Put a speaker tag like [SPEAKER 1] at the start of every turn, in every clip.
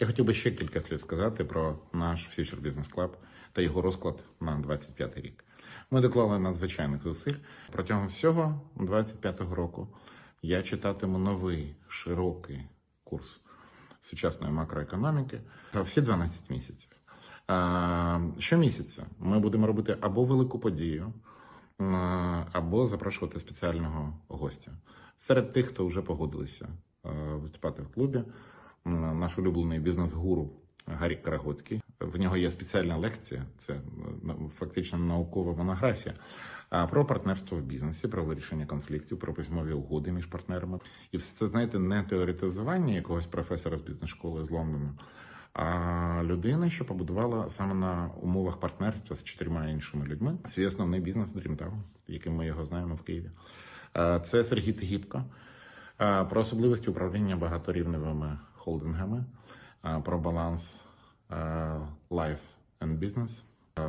[SPEAKER 1] Я хотів би ще кілька слів сказати про наш Future Business Club та його розклад на 25 рік. Ми доклали надзвичайних зусиль. Протягом всього 25-го року я читатиму новий широкий курс сучасної макроекономіки та всі 12 місяців. Щомісяця ми будемо робити або велику подію, або запрошувати спеціального гостя. Серед тих, хто вже погодилися виступати в клубі, наш улюблений бізнес-гуру Гаррі Карагоцький. В нього є спеціальна лекція, це е, фактично наукова монографія про партнерство в бізнесі, про вирішення конфліктів, про письмові угоди між партнерами. І все це, знаєте, не теоретизування якогось професора з бізнес-школи з Лондону, а людина, що побудувала саме на умовах партнерства з чотирма іншими людьми свій основний бізнес Dreamtown, яким ми його знаємо в Києві. Це Сергій Тигіпко. Про особливості управління багаторівневими холдингами, про баланс life and business,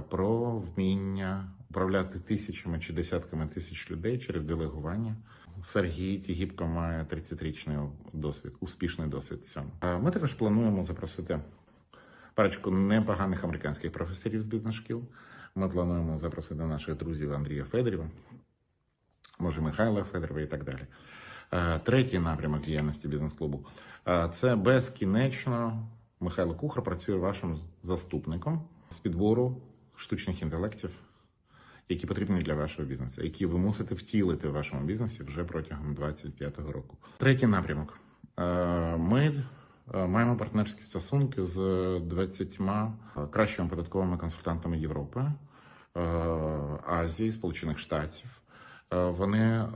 [SPEAKER 1] про вміння управляти тисячами чи десятками тисяч людей через делегування. Сергій Тігіпко має 30-річний досвід, успішний досвід цьому. Ми також плануємо запросити парочку непоганих американських професорів з бізнес-шкіл. Ми плануємо запросити наших друзів Андрія Федорєва, може Михайла Федорова і так далі. Е, Третій напрямок діяльності бізнес-клубу е, це безкінечно. Михайло Кухар працює вашим заступником з підбору штучних інтелектів, які потрібні для вашого бізнесу, які ви мусите втілити в вашому бізнесі вже протягом 2025 року. Третій напрямок. Е, Ми маємо партнерські стосунки з 20 кращими податковими консультантами Європи, Азії, Сполучених Штатів. Е, Вони е,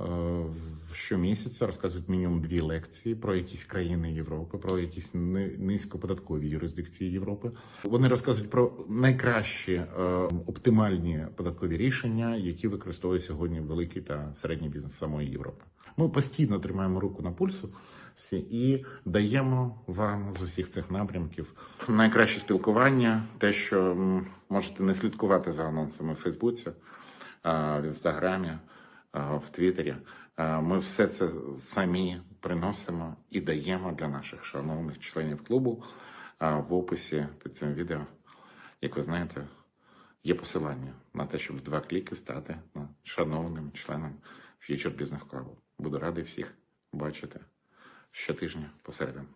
[SPEAKER 1] щомісяця розказують мінімум дві лекції про якісь країни Європи, про якісь ни- низькоподаткові юрисдикції Європи. Вони розказують про найкращі е, оптимальні податкові рішення, які використовує сьогодні великий та середній бізнес самої Європи. Ми постійно тримаємо руку на пульсу всі і даємо вам з усіх цих напрямків найкраще спілкування, те, що можете не слідкувати за анонсами в Фейсбуці, в інстаграмі, в Твіттері. Ми все це самі приносимо і даємо для наших шановних членів клубу. А, В описі під цим відео, як ви знаєте, є посилання на те, щоб в два кліки стати ну, шановним членом Future Business Club. Буду радий всіх бачити щотижня посередині.